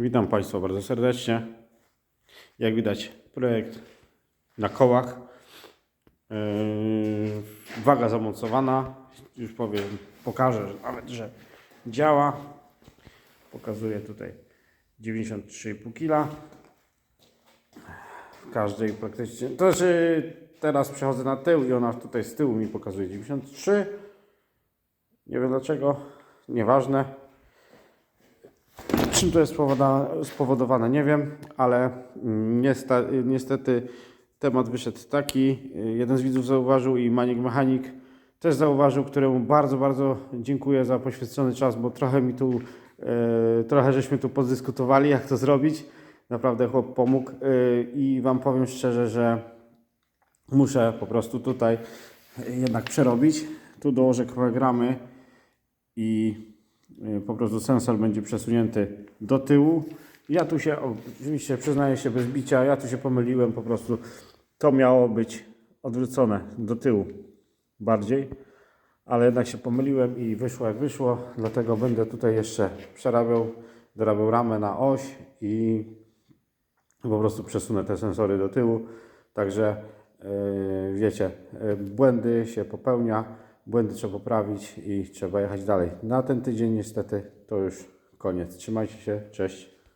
Witam Państwa bardzo serdecznie. Jak widać, projekt na kołach. Yy, waga zamocowana. Już powiem, pokażę że nawet, że działa. Pokazuję tutaj 93,5 kg. W każdej praktycznie. To znaczy, teraz przechodzę na tył i ona tutaj z tyłu mi pokazuje 93. Nie wiem dlaczego, nieważne. Czym to jest spowodowane, nie wiem, ale mm, niestety temat wyszedł taki. Jeden z widzów zauważył i Manik Mechanik też zauważył, któremu bardzo, bardzo dziękuję za poświęcony czas, bo trochę mi tu, e, trochę żeśmy tu podyskutowali, jak to zrobić. Naprawdę chłop pomógł e, i Wam powiem szczerze, że muszę po prostu tutaj jednak przerobić. Tu dołożę gramy i po prostu sensor będzie przesunięty do tyłu. Ja tu się, oczywiście przyznaję się bez bicia, ja tu się pomyliłem, po prostu to miało być odwrócone do tyłu bardziej, ale jednak się pomyliłem i wyszło jak wyszło, dlatego będę tutaj jeszcze przerabiał, dorabiał ramę na oś i po prostu przesunę te sensory do tyłu, także yy, wiecie, yy, błędy się popełnia, błędy trzeba poprawić i trzeba jechać dalej. Na ten tydzień niestety to już koniec. Trzymajcie się, cześć.